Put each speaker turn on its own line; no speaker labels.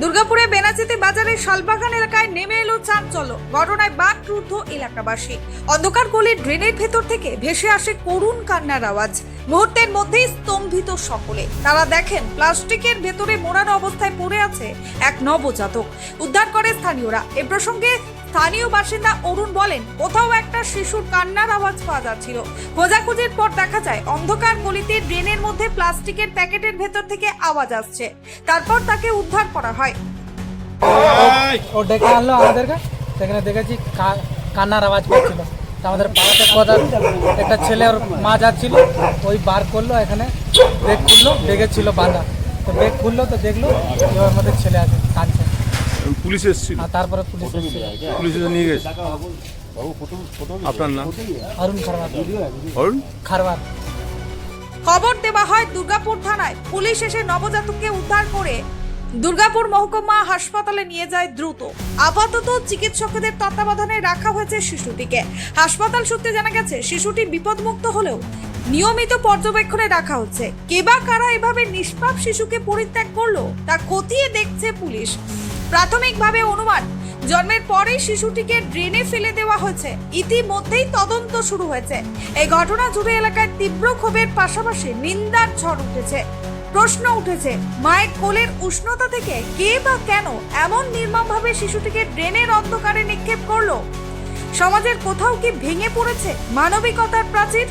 দুর্গাপুরে বেনাচিতে বাজারের শালবাগান এলাকায় নেমে এলো চাঞ্চল্য। ঘটনায় বাকরুদ্ধ এলাকাবাসী। অন্ধকার গলি ড্রেনের ভেতর থেকে ভেসে আসে করুণ কান্নার আওয়াজ। মুহূর্তের মধ্যেই স্তম্ভিত সকলে। তারা দেখেন, প্লাস্টিকের ভেতরে মোড়ানো অবস্থায় পড়ে আছে এক নবজাতক। উদ্ধার করে স্থানীয়রা। এ প্রসঙ্গে স্থানীয় বাসিন্দা অরুণ বলেন কোথাও একটা শিশুর কান্নার আওয়াজ পাওয়া যাচ্ছিল। খোঁজাখুঁজির পর দেখা যায় অন্ধকার গলিতে ড্রেনের মধ্যে প্লাস্টিকের প্যাকেটের ভেতর থেকে আওয়াজ আসছে। তারপর তাকে উদ্ধার করা হয়।
ও ডেকে আনলো আমাদেরকে। সেখানে দেখেছি কান্নার আওয়াজ করছিল। তা আমাদের পাড়াতে কথা একটা ছেলে ওর মা যাচ্ছিল ওই বার করল এখানে ব্রেক খুললো ব্রেকে ছিল বাঁধা। তো ব্রেক খুললো তো দেখল এবার আমাদের ছেলে আছে কাঁদছে।
পুলিশ এসেছিল।
তারপরে পুলিশ
পুলিশ এসে নিয়ে গেছে। আপনার নাম?
অরুণ খারবার
অরুণ?
খারবার
খবর দেওয়া হয় দুর্গাপুর থানায়। পুলিশ এসে নবজাতককে উদ্ধার করে দুর্গাপুর মহকুমা হাসপাতালে নিয়ে যায় দ্রুত। আপাতত চিকিৎসকদের তত্ত্বাবধানে রাখা হয়েছে শিশুটিকে। হাসপাতাল সূত্রে জানা গেছে শিশুটি বিপদমুক্ত হলেও নিয়মিত পর্যবেক্ষণে রাখা হচ্ছে। কে বা কারা এভাবে নিষ্পাপ শিশুকে পরিত্যাগ করল তা খতিয়ে দেখছে পুলিশ। প্রাথমিকভাবে অনুমান, জন্মের পরেই শিশুটিকে ড্রেনে ফেলে দেওয়া হয়েছে। ইতিমধ্যেই তদন্ত শুরু হয়েছে। এই ঘটনা জুড়ে এলাকায় তীব্র ক্ষোভের পাশাপাশি নিন্দার ঝড় উঠেছে। প্রশ্ন উঠেছে, মায়ের কোলের উষ্ণতা থেকে কে বা কেন এমন নির্মমভাবে শিশুটিকে ড্রেনের অন্ধকারে নিক্ষেপ করল? সমাজের কোথাও কি ভেঙে পড়েছে মানবিকতার প্রাচীর?